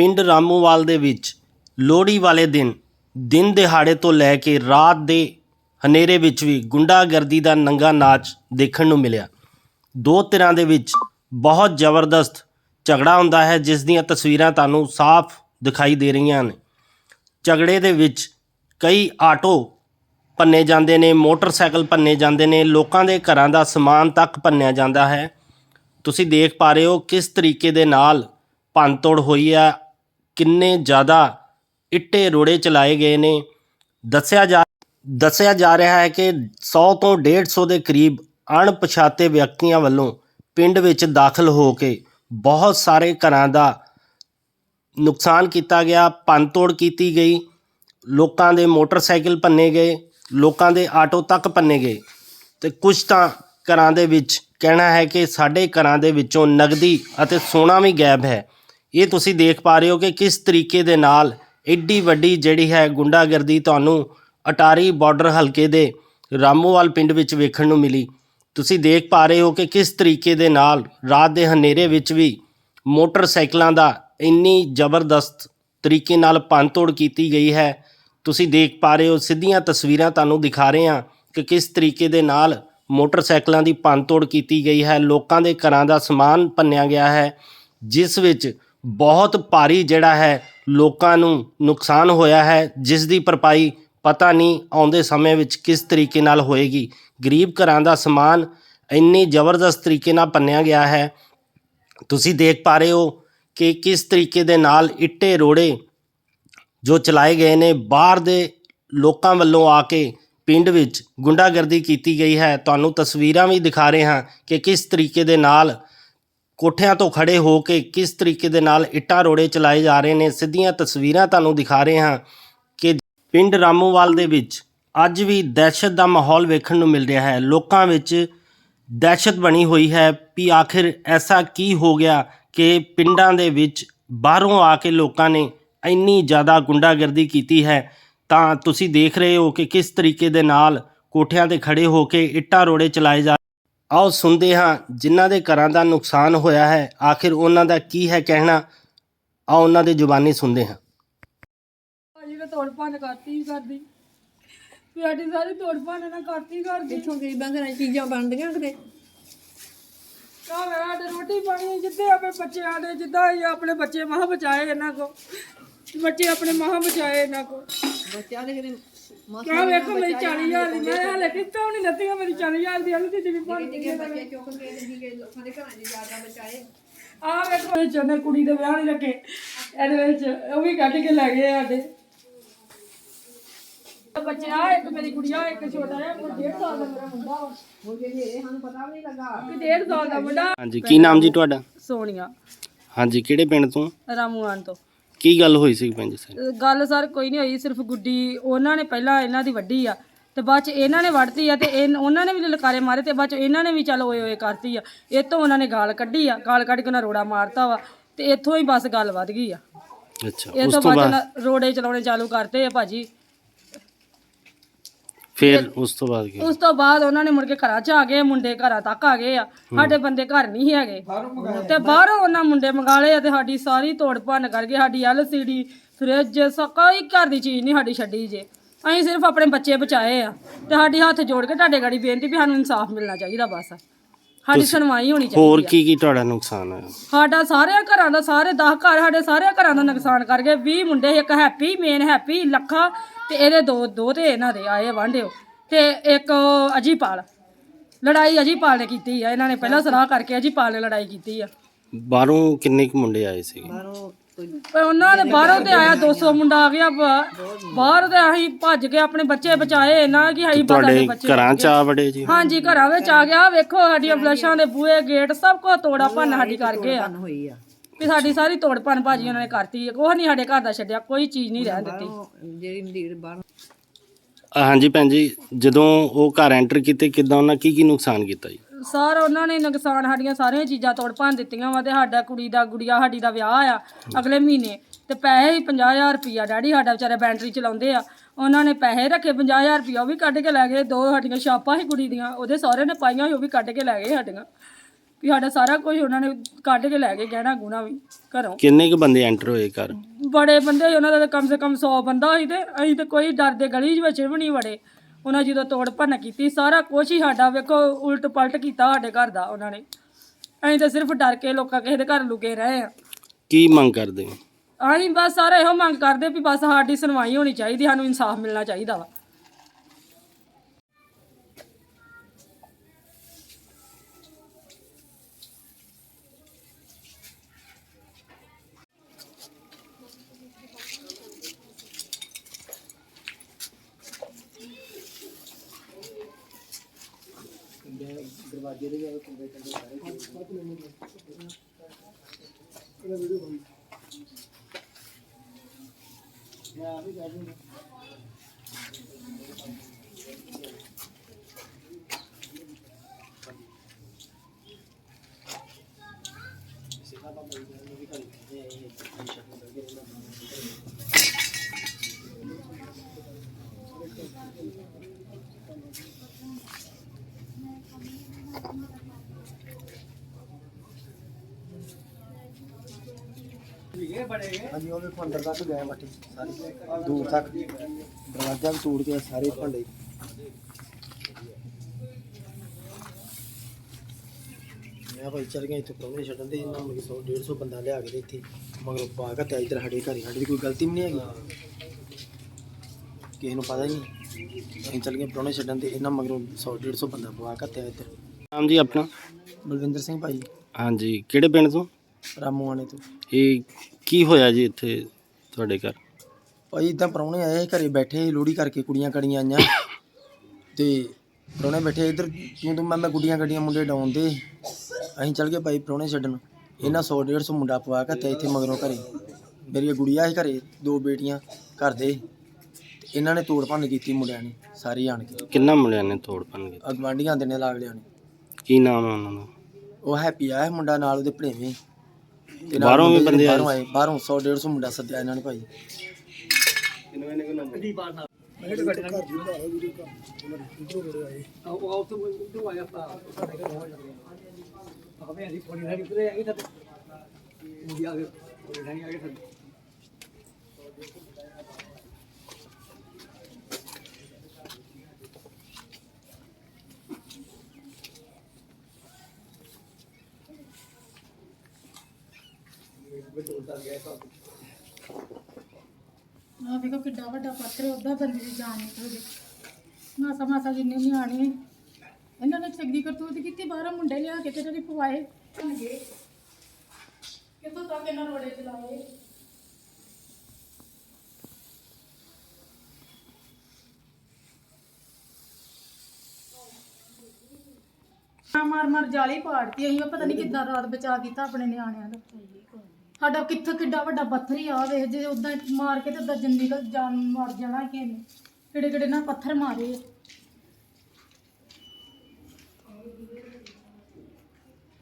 ਪਿੰਡ ਰਾਮੂਵਾਲ ਦੇ ਵਿੱਚ ਲੋਹੜੀ ਵਾਲੇ ਦਿਨ ਦਿਨ ਦਿਹਾੜੇ ਤੋਂ ਲੈ ਕੇ ਰਾਤ ਦੇ ਹਨੇਰੇ ਵਿੱਚ ਵੀ ਗੁੰਡਾਗਰਦੀ ਦਾ ਨੰਗਾ ਨਾਚ ਦੇਖਣ ਨੂੰ ਮਿਲਿਆ। ਦੋ ਧਿਰਾਂ ਦੇ ਵਿੱਚ ਬਹੁਤ ਜ਼ਬਰਦਸਤ ਝਗੜਾ ਹੁੰਦਾ ਹੈ, ਜਿਸ ਦੀਆਂ ਤਸਵੀਰਾਂ ਤੁਹਾਨੂੰ ਸਾਫ਼ ਦਿਖਾਈ ਦੇ ਰਹੀਆਂ ਨੇ। ਝਗੜੇ ਦੇ ਵਿੱਚ ਕਈ ਆਟੋ ਭੰਨੇ ਜਾਂਦੇ ਨੇ, ਮੋਟਰਸਾਈਕਲ ਭੰਨੇ ਜਾਂਦੇ ਨੇ, ਲੋਕਾਂ ਦੇ ਘਰਾਂ ਦਾ ਸਮਾਨ ਤੱਕ ਭੰਨਿਆ ਜਾਂਦਾ ਹੈ। ਤੁਸੀਂ ਦੇਖ ਪਾ ਰਹੇ ਹੋ ਕਿਸ ਤਰੀਕੇ ਦੇ ਨਾਲ ਭੰਨਤੋੜ ਹੋਈ ਹੈ ਕਿੰਨੇ ਜ਼ਿਆਦਾ ਇੱਟੇ ਰੋੜੇ ਚਲਾਏ ਗਏ ਨੇ। ਦੱਸਿਆ ਜਾ ਦੱਸਿਆ ਜਾ ਰਿਹਾ ਹੈ ਕਿ 100 ਤੋਂ 150 ਦੇ ਕਰੀਬ ਅਣਪਛਾਤੇ ਵਿਅਕਤੀਆਂ ਵੱਲੋਂ ਪਿੰਡ ਵਿੱਚ ਦਾਖਲ ਹੋ ਕੇ ਬਹੁਤ ਸਾਰੇ ਘਰਾਂ ਦਾ ਨੁਕਸਾਨ ਕੀਤਾ ਗਿਆ, ਭੰਨਤੋੜ ਕੀਤੀ ਗਈ, ਲੋਕਾਂ ਦੇ ਮੋਟਰਸਾਈਕਲ ਭੰਨੇ ਗਏ, ਲੋਕਾਂ ਦੇ ਆਟੋ ਤੱਕ ਭੰਨੇ ਗਏ। ਤੇ ਕੁਝ ਤਾਂ ਘਰਾਂ ਦੇ ਵਿੱਚ ਕਹਿਣਾ ਹੈ ਕਿ ਸਾਡੇ ਘਰਾਂ ਦੇ ਵਿੱਚੋਂ ਨਗਦੀ ਅਤੇ ਸੋਨਾ ਵੀ ਗਾਇਬ ਹੈ। ਇਹ ਤੁਸੀਂ ਦੇਖ ਪਾ ਰਹੇ ਹੋ ਕਿ ਕਿਸ ਤਰੀਕੇ ਦੇ ਨਾਲ ਐਡੀ ਵੱਡੀ ਜਿਹੜੀ ਹੈ ਗੁੰਡਾਗਰਦੀ ਤੁਹਾਨੂੰ ਅਟਾਰੀ ਬਾਰਡਰ ਹਲਕੇ ਦੇ ਰਾਮੋਵਾਲ ਪਿੰਡ ਵਿੱਚ ਵੇਖਣ ਨੂੰ ਮਿਲੀ। ਤੁਸੀਂ ਦੇਖ ਪਾ ਰਹੇ ਹੋ ਕਿ ਕਿਸ ਤਰੀਕੇ ਦੇ ਨਾਲ ਰਾਤ ਦੇ ਹਨੇਰੇ ਵਿੱਚ ਵੀ ਮੋਟਰਸਾਈਕਲਾਂ ਦਾ ਇੰਨੀ ਜ਼ਬਰਦਸਤ ਤਰੀਕੇ ਨਾਲ ਭੰਨਤੋੜ ਕੀਤੀ ਗਈ ਹੈ। ਤੁਸੀਂ ਦੇਖ ਪਾ ਰਹੇ ਹੋ, ਸਿੱਧੀਆਂ ਤਸਵੀਰਾਂ ਤੁਹਾਨੂੰ ਦਿਖਾ ਰਹੇ ਹਾਂ ਕਿ ਕਿਸ ਤਰੀਕੇ ਦੇ ਨਾਲ ਮੋਟਰਸਾਈਕਲਾਂ ਦੀ ਭੰਨਤੋੜ ਕੀਤੀ ਗਈ ਹੈ। ਲੋਕਾਂ ਦੇ ਘਰਾਂ ਦਾ ਸਮਾਨ ਭੰਨਿਆ ਗਿਆ ਹੈ, ਜਿਸ ਵਿੱਚ ਬਹੁਤ ਭਾਰੀ ਜਿਹੜਾ ਹੈ ਲੋਕਾਂ ਨੂੰ ਨੁਕਸਾਨ ਹੋਇਆ ਹੈ ਜਿਸ ਦੀ ਭਰਪਾਈ ਪਤਾ ਨਹੀਂ ਆਉਂਦੇ ਸਮੇਂ ਵਿੱਚ ਕਿਸ ਤਰੀਕੇ ਨਾਲ ਹੋਏਗੀ। ਗਰੀਬ ਘਰਾਂ ਦਾ ਸਮਾਨ ਇੰਨੀ ਜ਼ਬਰਦਸਤ ਤਰੀਕੇ ਨਾਲ ਭੰਨਿਆ ਗਿਆ ਹੈ। ਤੁਸੀਂ ਦੇਖ ਪਾ ਰਹੇ ਹੋ ਕਿ ਕਿਸ ਤਰੀਕੇ ਦੇ ਨਾਲ ਇੱਟੇ ਰੋੜੇ ਜੋ ਚਲਾਏ ਗਏ ਨੇ, ਬਾਹਰ ਦੇ ਲੋਕਾਂ ਵੱਲੋਂ ਆ ਕੇ ਪਿੰਡ ਵਿੱਚ ਗੁੰਡਾਗਰਦੀ ਕੀਤੀ ਗਈ ਹੈ। ਤੁਹਾਨੂੰ ਤਸਵੀਰਾਂ ਵੀ ਦਿਖਾ ਰਹੇ ਹਾਂ ਕਿ ਕਿਸ ਤਰੀਕੇ ਦੇ ਨਾਲ ਕੋਠਿਆਂ ਤੋਂ ਖੜੇ ਹੋ ਕੇ ਕਿਸ ਤਰੀਕੇ ਦੇ ਨਾਲ ਇੱਟਾਂ ਰੋੜੇ ਚਲਾਏ ਜਾ ਰਹੇ ਨੇ, ਸਿੱਧੀਆਂ ਤਸਵੀਰਾਂ ਤੁਹਾਨੂੰ ਦਿਖਾ ਰਹੇ ਹਾਂ ਕਿ ਪਿੰਡ ਰਾਮੂਵਾਲ ਦੇ ਵਿੱਚ ਅੱਜ ਵੀ ਦਹਿਸ਼ਤ ਦਾ ਮਾਹੌਲ ਵੇਖਣ ਨੂੰ ਮਿਲ ਰਿਹਾ ਹੈ। ਲੋਕਾਂ ਵਿੱਚ ਦਹਿਸ਼ਤ ਬਣੀ ਹੋਈ ਹੈ ਵੀ ਆਖਿਰ ਐਸਾ ਕੀ ਹੋ ਗਿਆ ਕਿ ਪਿੰਡਾਂ ਦੇ ਵਿੱਚ ਬਾਹਰੋਂ ਆ ਕੇ ਲੋਕਾਂ ਨੇ ਇੰਨੀ ਜ਼ਿਆਦਾ ਗੁੰਡਾਗਰਦੀ ਕੀਤੀ ਹੈ। ਤਾਂ ਤੁਸੀਂ ਦੇਖ ਰਹੇ ਹੋ ਕਿ ਕਿਸ ਤਰੀਕੇ ਦੇ ਨਾਲ ਕੋਠਿਆਂ ਤੇ ਖੜੇ ਹੋ ਕੇ ਇੱਟਾਂ ਰੋੜੇ ਚਲਾਏ ਜਾ ਆਓ ਸੁਣਦੇ ਹਾਂ ਜਿਨ੍ਹਾਂ ਦੇ ਘਰਾਂ ਦਾ ਨੁਕਸਾਨ ਹੋਇਆ ਹੈ। ਆਖਿਰ ਉਹਨਾਂ ਦਾ ਕੀ ਹੈ ਕਹਿਣਾ? ਆਓ ਉਹਨਾਂ ਦੀ ਜ਼ੁਬਾਨੀ ਸੁਣਦੇ ਹਾਂ। ਭਾਜੀ ਨੇ ਤੋੜ ਭੰਨ ਕਰਤੀ ਹੀ ਕਰਦੀ ਵੀ ਸਾਡੀ ਸਾਰੀ ਤੋੜ ਭੰਨ ਨਾ ਕਰਤੀ ਕਰਦੀ ਇੱਥੋਂ ਗਰੀਬਾਂ ਘਰਾਂ 'ਚ ਚੀਜ਼ਾਂ ਬਣਦੀਆਂ ਕਿਤੇ? ਕਾ ਮੇਰਾ ਤੇ ਰੋਟੀ ਪਾਣੀ ਜਿੱਦੇ ਆਪਣੇ ਬੱਚਿਆਂ ਦੇ ਜਿੱਦਾਂ ਇਹ ਆਪਣੇ ਬੱਚੇ ਮਹਾ ਬਚਾਏ ਇਹਨਾਂ ਕੋ ਬੱਚੇ ਆਪਣੇ ਮਹਾ ਬਚਾਏ ਇਹਨਾਂ ਕੋ ਬੱਚਿਆਂ ਦੇ ਕਿਤੇ ਕਾ ਵੇਖੋ ਮੇਰੀ 40000 ਦੀ ਮੈਂ ਹਾਲੇ ਕਿਤੋਂ ਨਹੀਂ ਲੱਤੀਆਂ ਮੇਰੀ 40000 ਦੀ ਹਾਲੇ ਤੇ ਵੀ ਭੰਨ ਨਿੱਕੇ ਬੱਚੇ ਚੁੱਕ ਕੇ ਲੋਕਾਂ ਦੇ ਘਰਾਂ 'ਚ ਜਾ ਕੇ ਬਚਾਏ। ਆ ਵੇਖੋ ਉਹਨੇ ਕੁੜੀ ਦੇ ਵਿਆਹ ਨਹੀਂ ਰੱਖੇ ਇਹਦੇ ਵਿੱਚ ਉਹ ਵੀ ਕੱਢ ਕੇ ਲੈ ਗਏ ਸਾਡੇ। ਬੱਚੇ ਆ ਇੱਕ ਮੇਰੀ ਕੁੜੀਆ ਇੱਕ ਛੋਟਾ ਹੈ ਉਹ 1.5 ਸਾਲ ਦਾ ਮੇਰਾ ਮੁੰਡਾ ਵਾ। ਉਹ ਜਿਹੜੇ ਇਹ ਸਾਨੂੰ ਪਤਾ ਵੀ ਨਹੀਂ ਲੱਗਾ। ਕਿ 1.5 ਸਾਲ ਦਾ ਮੁੰਡਾ। ਹਾਂਜੀ ਕੀ ਨਾਮ ਜੀ ਤੁਹਾਡਾ? ਸੋਨੀਆ। ਹਾਂਜੀ ਕਿਹੜੇ ਪਿੰਡ ਤੋਂ? ਰਾਮੂਆਨ ਤੋਂ। ਕੀ ਗੱਲ ਹੋਈ ਸੀ ਭੈਣ ਜੀ ਸਰ? ਅਹ ਗੱਲ ਸਰ ਕੋਈ ਨਹੀਂ ਹੋਈ ਸਿਰਫ ਗੁੱਡੀ ਉਹਨਾਂ ਨੇ ਪਹਿਲਾਂ ਇਹਨਾਂ ਦੀ ਵੱਡੀ ਆ ਤੇ ਬਾਅਦ ਚ ਇਹਨਾਂ ਨੇ ਵੜਤੀ ਆ ਤੇ ਇਹ ਉਹਨਾਂ ਨੇ ਵੀ ਲਲਕਾਰੇ ਮਾਰੇ ਤੇ ਬਾਅਦ ਚ ਇਹਨਾਂ ਨੇ ਵੀ ਚੱਲ ਓਏ ਓਏ ਕਰਤੀ ਆ। ਇਹ ਤੋਂ ਉਹਨਾਂ ਨੇ ਗਾਲ ਕੱਢੀ ਆ ਗਾਲ ਕੱਢ ਕੇ ਉਹਨਾਂ ਰੋੜਾ ਮਾਰਤਾ ਵਾ ਤੇ ਇੱਥੋਂ ਹੀ ਬਸ ਗੱਲ ਵੱਧ ਗਈ ਆ। ਅੱਛਾ ਇਹ ਉਸ ਤੋਂ ਤੋਂ ਬਾਅਦ ਬਾਅਦ? ਇਹਨਾਂ ਰੋੜੇ ਚਲਾਉਣੇ ਚਾਲੂ ਕਰਤੇ ਆ ਭਾਜੀ। ਫਿਰ ਉਸ ਤੋਂ ਬਾਅਦ ਕੀ? ਉਸ ਤੋਂ ਬਾਅਦ ਉਹਨਾਂ ਨੇ ਮੁੜ ਕੇ ਘਰਾਂ 'ਚ ਆ ਗਏ ਮੁੰਡੇ ਘਰਾਂ ਤੱਕ ਆ ਗਏ ਆ। ਸਾਡੇ ਬੰਦੇ ਘਰ ਨਹੀਂ ਹੈਗੇ। ਤੇ ਬਾਹਰੋਂ ਉਹਨਾਂ ਮੁੰਡੇ ਮੰਗਾ ਲਏ ਆ ਤੇ ਸਾਡੀ ਸਾਰੀ ਤੋੜ ਭੰਨ ਕਰਕੇ ਸਾਡੀ ਐਲਸੀਡੀ ਫ੍ਰਿਜ ਕੋਈ ਘਰ ਦੀ ਚੀਜ਼ ਨਹੀਂ ਸਾਡੀ ਛੱਡੀ ਜੇ। ਅਸੀਂ ਸਿਰਫ ਆਪਣੇ ਬੱਚੇ ਬਚਾਏ ਆ ਤੇ ਸਾਡੀ ਹੱਥ ਜੋੜ ਕੇ ਤੁਹਾਡੇ ਗਾੜੀ ਬੇਨਤੀ ਵੀ ਸਾਨੂੰ ਇਨਸਾਫ ਮਿਲਣਾ ਚਾਹੀਦਾ ਬਸ। ਸਾਡੀ ਸੁਣਵਾਈ ਹੋਣੀ ਚਾਹੀਦੀ ਹੋਰ ਕੀ ਕੀ ਤੁਹਾਡਾ ਨੁਕਸਾਨ ਹੋਇਆ? ਸਾਡਾ ਸਾਰਿਆਂ ਘਰਾਂ ਦਾ ਸਾਰੇ 10 ਘਰ ਸਾਡੇ ਸਾਰੇ ਘਰਾਂ ਦਾ ਨੁਕਸਾਨ ਕਰ ਗਏ 20 ਮੁੰਡੇ ਇੱਕ ਹੈਪੀ ਮੇਨ ਹੈਪੀ ਲੱਖਾ ਤੇ ਇਹਦੇ ਦੋ ਦੋ ਤੇ ਇਹਨਾਂ ਦੇ ਆਏ ਵਾਂਢਿਓ ਤੇ ਇੱਕ ਅਜੀਪਾਲ ਲੜਾਈ ਅਜੀਪਾਲ ਨੇ ਕੀਤੀ ਆ। ਇਹਨਾਂ ਨੇ ਪਹਿਲਾਂ ਸਲਾਹ ਕਰਕੇ ਅਜੀਪਾਲ ਨੇ ਲੜਾਈ ਕੀਤੀ ਆ। ਬਾਹਰੋਂ ਕਿੰਨੇ ਕੁ ਮੁੰਡੇ ਆਏ ਕੋਈ ਪਰ ਉਹਨਾਂ ਦੇ ਬਾਹਰੋਂ ਤੇ ਆਇਆ 200 ਮੁੰਡਾ ਆ ਗਿਆ ਬ- ਬਾਹਰ ਤੇ ਅਸੀਂ ਭੱਜ ਕੇ ਆਪਣੇ ਬੱਚੇ ਬਚਾਏ ਨਾ ਕਿ ਅਸੀਂ ਪਤਾ ਤੁਹਾਡੇ ਨਹੀਂ ਬੱਚੇ ਘਰਾਂ ਚ ਆ ਵੜੇ ਜੀ? ਹਾਂਜੀ ਘਰਾਂ ਵਿੱਚ ਆ ਗਿਆ। ਵੇਖੋ ਸਾਡੀਆਂ ਫਲਸ਼ਾਂ ਦੇ ਬੂਹੇ ਗੇਟ ਸਭ ਕੁਝ ਤੋੜਾ ਭੰਨ ਸਾਡੀ ਕਰਕੇ ਆ ਹੋਈ ਆ। ਵੀ ਸਾਡੀ ਸਾਰੀ ਤੋੜ ਭੰਨ ਭਾਜੀ ਉਹਨਾਂ ਨੇ ਕਰਤੀ ਹੈ। ਕੁਛ ਨਹੀਂ ਸਾਡੇ ਘਰ ਦਾ ਛੱਡਿਆ ਕੋਈ ਚੀਜ਼ ਨਹੀਂ ਰਹਿਣ ਦਿੱਤੀ। ਜਿਹੜੀ ਮੰਦੀਰ ਬਾਹਰ ਹਾਂਜੀ ਭੈਣ ਜੀ ਜਦੋਂ ਉਹ ਘਰ ਐਂਟਰ ਕੀਤੇ ਕਿਦਾਂ ਉਹਨਾਂ ਕੀ ਕੀ ਨੁਕਸਾਨ ਕੀਤਾ ਜੀ? ਸਾਰ ਉਹਨਾਂ ਨੇ ਨੁਕਸਾਨ ਸਾਡੀਆਂ ਸਾਰੀਆਂ ਚੀਜ਼ਾਂ ਤੋੜ ਭੰਨ ਦਿੱਤੀਆਂ ਵਾ ਤੇ ਸਾਡਾ ਕੁੜੀ ਦਾ ਗੁੜੀਆ ਸਾਡੀ ਦਾ ਵਿਆਹ ਆ ਅਗਲੇ ਮਹੀਨੇ ਤੇ ਪੈਸੇ ਹੀ 50000 ਰੁਪਿਆ ਡੈਡੀ ਸਾਡਾ ਵਿਚਾਰਾ ਬੈਂਟਰੀ ਚਲਾਉਂਦੇ ਆ। ਉਹਨਾਂ ਨੇ ਪੈਸੇ ਰੱਖੇ 50000 ਰੁਪਿਆ ਉਹ ਵੀ ਕੱਢ ਕੇ ਲੈ ਗਏ ਦੋ ਸਾਡੀਆਂ ਛਾਪਾਂ ਸੀ ਕੁੜੀ ਦੀਆਂ ਉਹਦੇ ਸਹੁਰੇ ਨੇ ਪਾਈਆਂ ਸੀ ਉਹ ਵੀ ਕੱਢ ਕੇ ਲੈ ਗਏ ਸਾਡੀਆਂ। ਕਿ ਸਾਡਾ ਸਾਰਾ ਕੁਝ ਉਹਨਾਂ ਨੇ ਕੱਢ ਕੇ ਲੈ ਗਏ ਗਹਿਣਾ ਗੁਣਾ ਵੀ ਘਰੋਂ। ਕਿੰਨੇ ਕੁ ਬੰਦੇ ਐਂਟਰ ਹੋਏ ਘਰ? ਬੜੇ ਬੰਦੇ ਸੀ, ਉਹਨਾਂ ਦਾ ਤਾਂ ਕਮ ਸੇ ਕਮ 100 ਬੰਦਾ ਸੀ ਤੇ ਅਸੀਂ ਤੇ ਕੋਈ ਡਰਦੇ ਗਲੀ ਵਿੱਚ ਵੀ ਨਹੀਂ ਵੜੇ। ਉਹਨਾਂ ਜਦੋਂ ਤੋੜ ਭੰਨ ਕੀਤੀ ਸਾਰਾ ਕੁਝ ਹੀ ਸਾਡਾ ਵੇਖੋ ਉਲਟ ਪਲਟ ਕੀਤਾ ਸਾਡੇ ਘਰ ਦਾ ਉਹਨਾਂ ਨੇ। ਅਸੀਂ ਤਾਂ ਸਿਰਫ ਡਰ ਕੇ ਲੋਕਾਂ ਕਿਸੇ ਦੇ ਘਰ ਲੁਕੇ ਰਹੇ ਆ ਕੀ ਮੰਗ ਕਰਦੇ ਹੋ? ਅਸੀਂ ਬਸ ਸਾਰੇ ਇਹੋ ਮੰਗ ਕਰਦੇ ਵੀ ਬਸ ਸਾਡੀ ਸੁਣਵਾਈ ਹੋਣੀ ਚਾਹੀਦੀ ਸਾਨੂੰ ਇਨਸਾਫ ਮਿਲਣਾ ਚਾਹੀਦਾ ਵਾ। ਦਰਵਾਜ਼ੇ ਦੇ ਵੀ ਕੁੰਡੇ ਕੰਡੇ ਸਾਰੇ ਇਹਨਾਂ ਵੀਡੀਓ ਬਣੀ। ਮੈਂ ਆ ਵੀ ਜਾ ਹਾਂਜੀ ਉਹ ਵੇਖੋ ਅੰਦਰ ਤੱਕ ਗਏ ਮੱਟੀ ਸਾਰੀ ਦੂਰ ਤੱਕ। ਦਰਵਾਜ਼ਾ ਵੀ ਤੋੜ ਕੇ ਸਾਰੇ ਭਾਂਡੇ। ਮੈਂ ਭਾਈ ਚੱਲ ਗਿਆ ਇੱਥੇ ਪ੍ਰੋਗਰਾਮ ਛੱਡਣ ਦੇ। ਇਹਨਾਂ ਨੂੰ 100 150 ਬੰਦਾ ਲਿਆ ਕੇ ਇੱਥੇ। ਮਗਰ ਬਾਗਾ ਤੇ ਇੱਧਰ ਸਾਡੇ ਘਰੇ ਸਾਡੀ ਕੋਈ ਗਲਤੀ ਵੀ ਨਹੀਂ ਹੈਗੀ। ਕਿਸੇ ਨੂੰ ਪਤਾ ਹੀ ਨਹੀਂ। ਅਸੀਂ ਚੱਲ ਗਏ ਪ੍ਰੋਗਰਾਮ ਛੱਡਣ ਤੇ ਇਹਨਾਂ ਮਗਰੋਂ 100 150 ਬੰਦਾ ਪਵਾ ਕੇ ਤੇ ਇੱਧਰ। ਨਾਮ ਜੀ ਆਪਣਾ? ਬਲਵਿੰਦਰ ਸਿੰਘ ਭਾਈ। ਹਾਂਜੀ ਕਿਹੜੇ ਪਿੰਡ ਤੋਂ? ਰਾਮੂਆਣੇ ਤੋਂ। ਇਹ ਕੀ ਹੋਇਆ ਜੀ ਇੱਥੇ ਤੁਹਾਡੇ ਘਰ? ਭਾਈ ਇਦਾਂ ਪ੍ਰਾਹੁਣੇ ਆਏ ਸੀ, ਘਰੇ ਬੈਠੇ ਲੋੜੀ ਕਰਕੇ ਕੁੜੀਆਂ ਕੜੀਆਂ ਆਈਆਂ। ਤੇ ਪ੍ਰਾਹੁਣੇ ਬੈਠੇ ਇੱਧਰ ਤੂੰ ਤੂੰ ਮੈਂ ਮੈਂ ਗੁੱਡੀਆਂ ਗੱਡੀਆਂ ਮੁੰਡੇ ਡਾਉਂਦੇ ਅਸੀਂ ਚੱਲ ਗਏ ਭਾਈ ਪ੍ਰਾਹੁਣੇ ਛੱਡਣ। ਇਹਨਾਂ 100 150 ਮੁੰਡਾ ਪਵਾ ਕੇ ਤੇ ਇੱਥੇ ਮਗਰੋਂ ਘਰੇ। ਮੇਰੀ ਗੁੜੀਆ ਸੀ ਘਰੇ ਦੋ ਬੇਟੀਆਂ ਘਰ ਦੇ। ਤੇ ਇਹਨਾਂ ਨੇ ਤੋੜ ਭੰਨ ਕੀਤੀ ਮੁੰਡਿਆਂ ਨੇ ਸਾਰੇ ਆਣ ਕੇ। ਕਿੰਨਾ ਮੁੰਡਿਆਂ ਨੇ ਤੋੜ ਭੰਨ ਗਏ ਅਗਵਾਂਡੀਆਂ ਦੇ ਨੇ ਲਾਗ ਲਿਆ ਨੇ। ਕੀ ਨਾਮ ਹੈ ਉਹਨਾਂ ਦਾ? ਉਹ ਹੈਪੀ ਆਇਆ ਮੁੰਡਾ ਨਾਲ ਉਹਦੇ ਭਣੇਵੇਂ। ਤੇ ਨਾਲ ਬਾਹਰੋਂ ਵੀ ਮੁੰਡੇ ਬੰਦੇ ਆਏ? ਬਾਹਰੋਂ ਆਏ ਬਾਹਰੋਂ 100 150 ਮੁੰਡਾ ਸੱਦਿਆ ਇਹਨਾਂ ਨੇ ਭਾਈ ਆ ਵੇਖੋ ਕਿੱਡਾ ਵੱਡਾ ਪੱਥਰ ਉਹਦਾ ਬੰਦੇ ਦੀ ਜਾਨ ਨਿਕਲ ਗਈ। ਮਾਸਾ ਮਾਸਾ ਜਿੰਨੇ ਨਿਆਣੇ ਇਹਨਾਂ ਨੇ ਚੰਗੀ ਕਰਤੂਤ ਕੀਤੀ ਬਾਹਰੋਂ ਮੁੰਡੇ ਲਿਆ ਕੇ ਤੇ ਜਿਹੜੀ ਪਵਾਏ ਕਿੱਥੋਂ ਤੱਕ ਇਹਨਾਂ ਰੋੜੇ ਚਲਾਏ? ਮਾਰ ਮਾਰ ਜਾਲੀ ਪਾੜਤੀ ਅਸੀਂ ਉਹ ਪਤਾ ਨਹੀਂ ਕਿੱਦਾਂ ਰਾਤ ਬਚਾ ਕੀਤਾ ਆਪਣੇ ਨਿਆਣਿਆਂ ਦਾ ਸਾਡਾ ਕਿੱਥੇ ਕਿੱਡਾ ਵੱਡਾ ਪੱਥਰ ਹੀ ਆ ਵੇਖ ਜੇ ਉਦਾਂ ਮਾਰ ਕੇ ਤੇ ਉਦਾਂ ਜੰਦੀ ਦਾ ਜਾਨ ਮਰ ਜਾਣਾ ਕਿਸੇ ਨੇ। ਕਿਹੜੇ ਕਿਹੜੇ ਨਾ ਪੱਥਰ ਮਾਰੇ ਆ।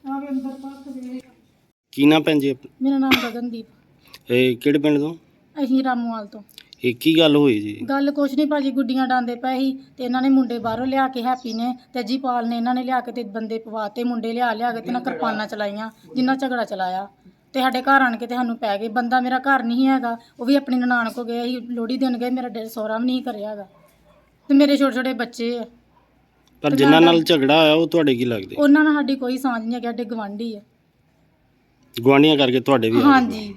ਆ ਵੀ ਅੰਦਰ ਤੱਕ ਵੇਖ ਕੀ ਨਾਮ ਭੈਣ ਜੀ ਆਪਣਾ? ਮੇਰਾ ਨਾਮ ਗਗਨਦੀਪ। ਇਹ ਕਿਹੜੇ ਪਿੰਡ ਤੋਂ? ਅਸੀਂ ਰਾਮੂਵਾਲ ਤੋਂ। ਇਹ ਕੀ ਗੱਲ ਹੋਈ ਜੀ? ਗੱਲ ਕੁਛ ਨਹੀਂ ਭਾਜੀ ਗੁੱਡੀਆਂ ਡਾਂਦੇ ਪਏ ਸੀ ਤੇ ਇਹਨਾਂ ਨੇ ਮੁੰਡੇ ਬਾਹਰੋਂ ਲਿਆ ਕੇ ਹੈਪੀ ਨੇ ਤੇ ਜੀਪਾਲ ਨੇ ਇਹਨਾਂ ਨੇ ਲਿਆ ਕੇ ਤੇ ਬੰਦੇ ਪਵਾਤੇ ਮੁੰਡੇ ਲਿਆ ਲਿਆ ਕੇ ਤੇ ਨਾ ਕਿਰਪਾਨਾਂ ਚਲਾਈਆਂ ਜਿੰਨਾ ਝਗੜਾ ਚਲਾਇਆ। ਤੇ ਸਾਡੇ ਘਰ ਆਣ ਕੇ ਤੇ ਸਾਨੂੰ ਪੈ ਗਏ। ਬੰਦਾ ਮੇਰਾ ਘਰ ਨਹੀਂ ਹੈਗਾ ਉਹ ਵੀ ਆਪਣੀ ਨਨਾਣ ਕੋ ਗਏ ਸੀ ਲੋਹੜੀ ਦੇਣ ਗਏ ਮੇਰਾ ਡੇਰ ਸੋਹਰਾ ਵੀ ਨਹੀਂ ਕਰਿਆ ਹੈਗਾ। ਤੇ ਮੇਰੇ ਛੋਟੇ ਛੋਟੇ ਬੱਚੇ ਆ। ਪਰ ਜਿਨ੍ਹਾਂ ਨਾਲ ਝਗੜਾ ਹੋਇਆ ਉਹ ਤੁਹਾਡੇ ਕੀ ਲੱਗਦੇ? ਉਹਨਾਂ ਨਾਲ ਸਾਡੀ ਕੋਈ ਸਾਂਝ ਨਹੀਂ ਹੈਗੀ ਸਾਡੇ ਗਵਾਂਢੀ ਆ। ਗਵਾਂਢੀਆਂ ਕਰਕੇ ਤੁਹਾਡੇ ਵੀ ਆ ਗਏ। ਹਾਂਜੀ।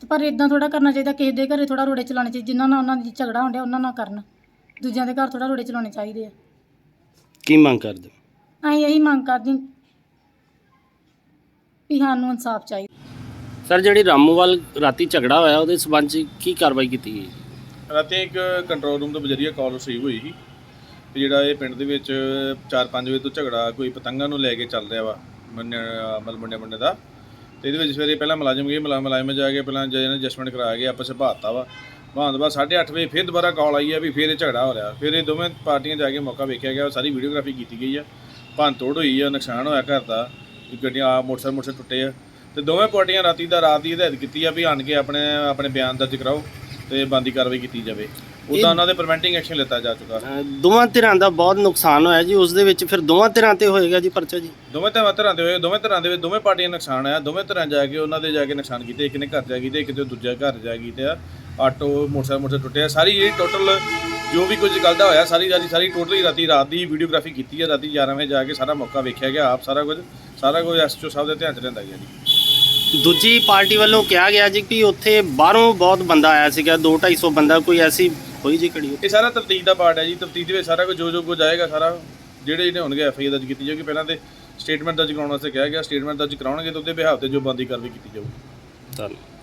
ਤੇ ਪਰ ਇਦਾਂ ਥੋੜਾ ਕਰਨਾ ਚਾਹੀਦਾ ਕਿਸੇ ਦੇ ਘਰੇ ਥੋੜਾ ਰੋੜੇ ਚਲਾਉਣੇ ਚਾਹੀਦੇ ਜਿਨ੍ਹਾਂ ਨਾਲ ਉਹਨਾਂ ਦੀ ਝਗੜਾ ਹੁੰਦਾ ਉਹਨਾਂ ਨਾਲ ਕਰਨ। ਦੂਜਿਆਂ ਦੇ ਘਰ ਥੋੜਾ ਰੋੜੇ ਚਲਾਉਣੇ ਚਾਹੀਦੇ ਆ। ਕੀ ਮੰਗ ਕਰਦੇ? ਅਸੀਂ ਇਹੀ ਮੰਗ ਕਰਦੇ ਹਾਂ ਵੀ ਸਾਨੂੰ ਇਨਸਾਫ ਚਾਹੀਦਾ। ਸਰ ਜਿਹੜੀ ਰਾਮੂਵਾਲ ਰਾਤੀ ਝਗੜਾ ਹੋਇਆ ਉਹਦੇ ਸਬੰਧ 'ਚ ਕੀ ਕਾਰਵਾਈ ਕੀਤੀ ਗਈ? ਰਾਤੀ ਇੱਕ ਕੰਟਰੋਲ ਰੂਮ ਤੋਂ ਬਜਰੀਆ ਕਾਲ ਰਿਸੀਵ ਹੋਈ ਸੀ ਤੇ ਜਿਹੜਾ ਇਹ ਪਿੰਡ ਦੇ ਵਿੱਚ 4-5 ਵਜੇ ਤੋਂ ਝਗੜਾ ਕੋਈ ਪਤੰਗਾਂ ਨੂੰ ਲੈ ਕੇ ਚੱਲ ਰਿਹਾ ਵਾ ਮੰਨੇ ਮਤਲਬ ਮੁੰਡੇ ਮੁੰਡੇ ਦਾ। ਤੇ ਇਹਦੇ ਵਿੱਚ ਸਵੇਰੇ ਪਹਿਲਾਂ ਮੁਲਾਜ਼ਮ ਗਏ ਮੁਲਾ- ਮੁਲਾਜ਼ਮ ਜਾ ਕੇ ਪਹਿਲਾਂ ਜਿਹਨੇ ਜਜਮੈਂਟ ਕਰਾਇਆ ਗਿਆ ਆਪਸ ਵਿੱਚ ਬਾਤਾ ਵਾ। ਬਾਅਦ ਤੋਂ ਬਾਅਦ 8:30 ਵਜੇ ਫਿਰ ਦੁਬਾਰਾ ਕਾਲ ਆਈ ਆ ਵੀ ਫਿਰ ਇਹ ਝਗੜਾ ਹੋ ਰਿਹਾ। ਫਿਰ ਇਹ ਦੋਵੇਂ ਪਾਰਟੀਆਂ ਜਾ ਕੇ ਮੌਕਾ ਵੇਖਿਆ ਗਿਆ ਸਾਰੀ ਵੀਡੀਓਗ੍ਰਾਫੀ ਕੀਤੀ ਗਈ ਆ। ਭੰਨ ਤੋੜ ਹੋਈ ਆ ਨੁਕਸਾਨ ਹੋਇਆ ਘਰ ਦਾ। ਗੱਡੀਆਂ ਆ ਮੋਟਰਸਾਈਕਲ ਮੋਟਰਸਾਈਕਲ ਟੁੱਟੇ ਆ। ਤੇ ਦੋਵੇਂ ਪਾਰਟੀਆਂ ਰਾਤੀ ਦਾ ਰਾਤ ਦੀ ਹਦਾਇਤ ਕੀਤੀ ਆ ਵੀ ਆਣ ਕੇ ਆਪਣੇ ਆਪਣੇ ਬਿਆਨ ਦਰਜ ਕਰਾਓ ਤੇ ਬੰਦੀ ਕਾਰਵਾਈ ਕੀਤੀ ਜਾਵੇ। ਉਦਾਂ ਉਹਨਾਂ ਦੇ ਪ੍ਰੀਵੈਂਟਿੰਗ ਐਕਸ਼ਨ ਲਿੱਤਾ ਜਾ ਚੁੱਕਾ। ਦੋਵਾਂ ਧਿਰਾਂ ਦਾ ਬਹੁਤ ਨੁਕਸਾਨ ਹੋਇਆ ਜੀ। ਉਸ ਦੇ ਵਿੱਚ ਫਿਰ ਦੋਵਾਂ ਧਿਰਾਂ ਤੇ ਹੋਏਗਾ ਜੀ ਪਰਚਾ ਜੀ? ਦੋਵੇਂ ਧਿਰਾਂ ਧਿਰਾਂ ਦੇ ਹੋਏ ਦੋਵੇਂ ਧਿਰਾਂ ਦੇ ਵਿੱਚ ਦੋਵੇਂ ਪਾਰਟੀਆਂ ਦਾ ਨੁਕਸਾਨ ਆ ਦੋਵੇਂ ਧਿਰਾਂ ਜਾ ਕੇ ਉਹਨਾਂ ਦੇ ਜਾ ਕੇ ਨੁਕਸਾਨ ਕੀਤੇ। ਇੱਕ ਨੇ ਘਰ ਜਾ ਕੀਤੇ ਇੱਕ ਤੇ ਦੂਜਾ ਘਰ ਜਾ ਕੀਤੇ ਆ। ਆਟੋ ਮੋਟਰਸਾਈਕਲ ਮੋਟਰ ਟੁੱਟਿਆ ਸਾਰੀ ਜਿਹੜੀ ਟੋਟਲ ਜੋ ਵੀ ਕੁਝ ਗੱਲ ਦਾ ਹੋਇਆ ਸਾਰੀ ਸਾਰੀ ਸਾਰੀ ਟੋਟਲੀ ਰਾਤੀ ਰਾਤ ਦੀ ਵੀਡੀਓਗ੍ਰਾਫੀ ਕੀਤੀ ਹੈ ਰਾਤੀ 11 ਵਜੇ ਜਾ ਕੇ ਸਾਰਾ ਮੌਕਾ ਵੇਖਿਆ ਗਿਆ ਆਪ ਸਾਰਾ ਕੁਝ ਸਾਰਾ ਕੁਝ ਐਸਟੋ ਸਾਹਿਬ ਦੇ ਧਿਆਨ ਚ ਗਿਆ ਜੀ। ਦੂਜੀ ਪਾਰਟੀ ਵੱਲੋਂ ਕਿਹਾ ਗਿਆ ਜੀ ਕਿ ਉੱਥੇ ਬਾਹਰੋਂ ਬਹੁਤ ਬੰਦਾ ਆਇਆ ਸੀਗਾ 2 250 ਬੰਦਾ ਕੋਈ ਐਸੀ ਹੋਈ ਜੀ ਕੜੀ ਇਹ ਸਾਰਾ ਤਫਤੀਸ਼ ਦਾ ਪਾਰਟ ਹੈ ਜੀ ਤਫਤੀਸ਼ ਦੇ ਵਿੱਚ ਸਾਰਾ ਕੁਝ ਜੋ ਜੋ ਕੁਝ ਆਏਗਾ ਸਾਰਾ ਜਿਹੜੇ ਜਿਹੜੇ ਹੋਣਗੇ ਐਫ ਆਈ ਦਰਜ ਕੀਤੀ ਜਾਊਗੀ ਪਹਿਲਾਂ ਤੇ ਸਟੇਟਮੈਂਟ ਦਰਜ ਕਰਾਉਣ ਵਾਸਤੇ ਕਿਹਾ ਗਿਆ ਸਟੇਟਮੈਂਟ ਦਰਜ ਕਰਾਉਣਗੇ ਤਾਂ ਉਹਦੇ ਬਿਹਾਵ ਤੇ ਜੋ ਬੰਦੀ ਕਾਰਵਾਈ ਕੀਤੀ ਜਾਊਗੀ। ਧੰਨਵਾਦ